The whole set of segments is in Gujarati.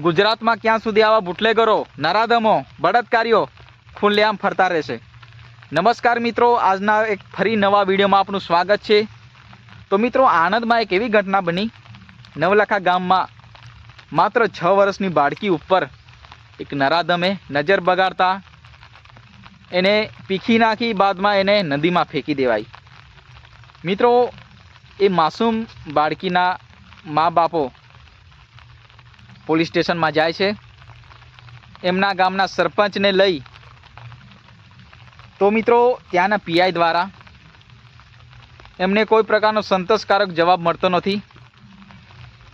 ગુજરાતમાં ક્યાં સુધી આવા બુટલેગરો, નરાધમો, બળાત્કારીઓ ખુલ્લેઆમ ફરતા રહેશે? નમસ્કાર મિત્રો, આજના એક ફરી નવા વિડીયોમાં આપનું સ્વાગત છે. તો મિત્રો, આણંદમાં એક એવી ઘટના બની. નવલખા ગામમાં માત્ર છ વર્ષની બાળકી ઉપર એક નરાધમે નજર બગાડતા એને પીખી નાખી, બાદમાં એને નદીમાં ફેંકી દેવાઈ. મિત્રો, એ માસૂમ બાળકીના મા બાપો પોલીસ સ્ટેશનમાં જાય છે. એમના ગામના સરપંચને લઈ તો મિત્રો ત્યાંના પીઆઈ દ્વારા એમને કોઈ પ્રકારનો સંતોષકારક જવાબ મળતો નથી.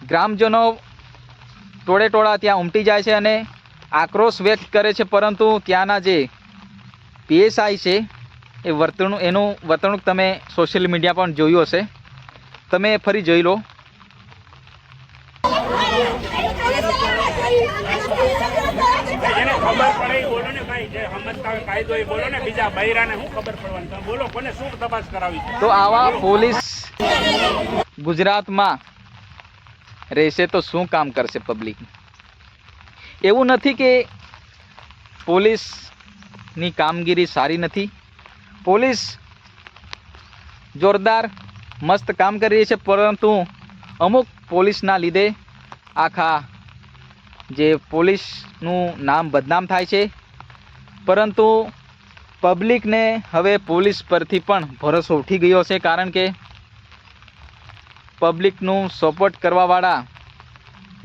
ગ્રામજનો ટોળેટોળા ત્યાં ઉમટી જાય છે અને આક્રોશ વ્યક્ત કરે છે, પરંતુ ત્યાંના જે પીએસઆઈ છે, એ વર્તણૂક એનું વર્તણૂક તમે સોશિયલ મીડિયા પણ જોયું હશે. તમે ફરી જોઈ લો. આવા પોલીસ ગુજરાતમાં રહેશે તો શું કામ કરશે પબ્લિક એવું નથી કે પોલીસની કામગીરી સારી નથી. પોલીસ જોરદાર, મસ્ત કામ કરી રહી છે, પરંતુ અમુક પોલીસના લીધે આખા જે પોલીસનું નામ બદનામ થાય છે. પરંતુ પબ્લિકને હવે પોલીસ પરથી પણ ભરોસો ઉઠી ગયો છે કારણ કે પબ્લિકનું સપોર્ટ કરવાવાળા,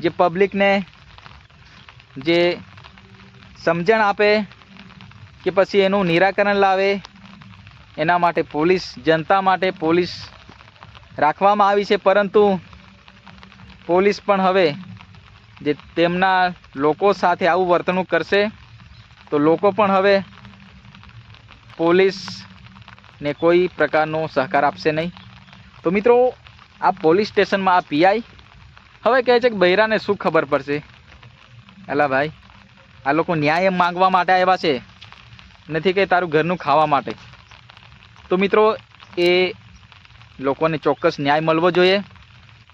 જે પબ્લિકને જે સમજણ આપે કે પછી એનું નિરાકરણ લાવે, એના માટે પોલીસ, જનતા માટે પોલીસ રાખવામાં આવી છે. પરંતુ પોલીસ પણ હવે જે તેમના લોકો સાથે આવું વર્તણૂક કરશે, તો લોકો પણ હવે પોલીસને કોઈ પ્રકારનો સહકાર આપશે નહીં. તો મિત્રો, આ પોલીસ સ્ટેશનમાં આ પીઆઈ હવે કહે છે કે બૈરાને શું ખબર પડશે? અલા ભાઈ, આ લોકો ન્યાય માંગવા માટે આવ્યા છે. નથી કે તારું ઘરનું ખાવા માટે. તો મિત્રો, એ લોકોને ચોક્કસ ન્યાય મળવો જોઈએ.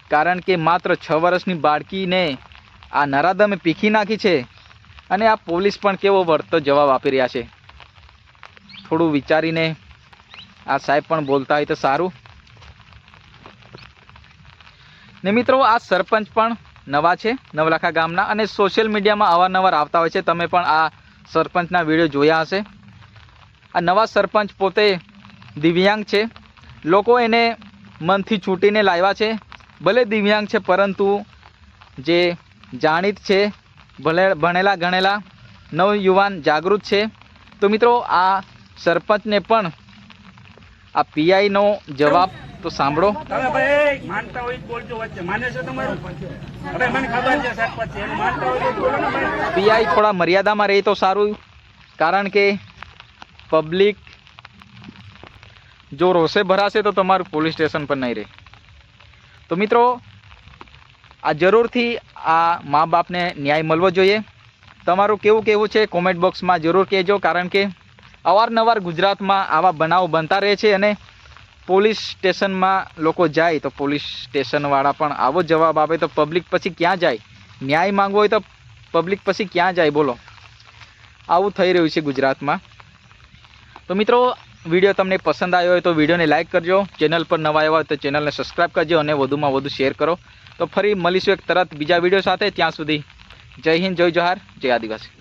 કારણ કે માત્ર છ વર્ષની બાળકીને આ નરાધમે પીખી નાખી છે અને આ પોલીસ પણ કેવો વળતો જવાબ આપી રહ્યા છે. થોડું વિચારીને આ સાહેબ પણ બોલતા હોય તો સારું. ને મિત્રો, આ સરપંચ પણ નવા છે, નવલાખા ગામના અને સોશિયલ મીડિયામાં અવારનવાર આવતા હોય છે. તમે પણ આ સરપંચના વીડિયો જોયા હશે. આ નવા સરપંચ પોતે દિવ્યાંગ છે. લોકો એને મનથી છૂટીને લાવ્યા છે. ભલે દિવ્યાંગ છે, પરંતુ જે જાણીત છે ભલે ભણેલા ગણેલા નવયુવાન જાગૃત છે. તો મિત્રો આ સરપંચને પણ આ પીઆઈનો જવાબ તો સાંભળો. માનતા હોય બોલજો વચ્ચે. માને છે પીઆઈ થોડા મર્યાદામાં રહે તો સારું કારણ કે પબ્લિક જો રોષે ભરાશે તો તમારું પોલીસ સ્ટેશન પર નહીં રહે. તો મિત્રો આ જરૂરથી આ મા બાપને ન્યાય મળવો જોઈએ. તમારું કેવું કેવું છે? કોમેન્ટ બોક્સમાં જરૂર કહેજો, કારણ કે અવારનવાર ગુજરાતમાં આવા બનાવો બનતા રહે છે અને પોલીસ સ્ટેશનમાં લોકો જાય તો પોલીસ સ્ટેશનવાળા પણ આવો જવાબ આપે તો પબ્લિક પછી ક્યાં જાય? ન્યાય માંગવો હોય તો પબ્લિક પછી ક્યાં જાય? બોલો. આવું થઈ રહ્યું છે ગુજરાતમાં. તો મિત્રો વીડિયો તમને પસંદ આવ્યો હોય તો વિડીયોને લાઇક કરજો. ચેનલ પર નવા આવ્યા હોય તો ચેનલને સબસ્ક્રાઈબ કરજો અને વધુમાં વધુ શેર કરો. તો ફરી મળીશું એક તરત બીજા વીડિયો સાથે. ત્યાં સુધી જય હિન્દ, જય જોહાર જય આદિવાસી.